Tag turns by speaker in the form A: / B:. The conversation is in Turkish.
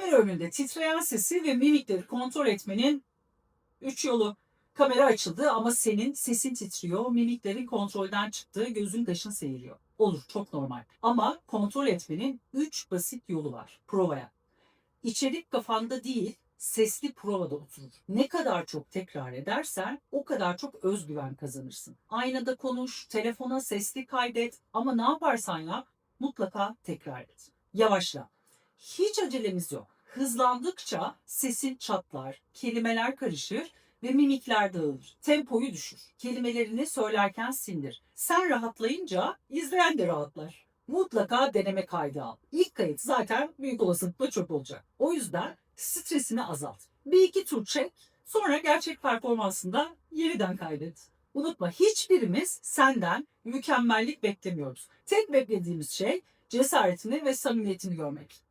A: Kamera önünde titreyen sesi ve mimikleri kontrol etmenin üç yolu. Kamera açıldı ama senin sesin titriyor, mimiklerin kontrolden çıktı, gözün kaşın seyiriyor. Olur, çok normal. Ama kontrol etmenin üç basit yolu var provaya. İçerik kafanda değil, sesli provada oturur. Ne kadar çok tekrar edersen o kadar çok özgüven kazanırsın. Aynada konuş, telefona sesli kaydet ama ne yaparsan yap mutlaka tekrar et. Yavaşla. Hiç acelemiz yok. Hızlandıkça sesin çatlar, kelimeler karışır ve mimikler dağılır. Tempoyu düşür. Kelimelerini söylerken sindir. Sen rahatlayınca izleyen de rahatlar. Mutlaka deneme kaydı al. İlk kayıt zaten büyük olasılıkla çöp olacak. O yüzden stresini azalt. Bir iki tur çek, sonra gerçek performansında yeniden kaydet. Unutma hiçbirimiz senden mükemmellik beklemiyoruz. Tek beklediğimiz şey cesaretini ve samimiyetini görmek.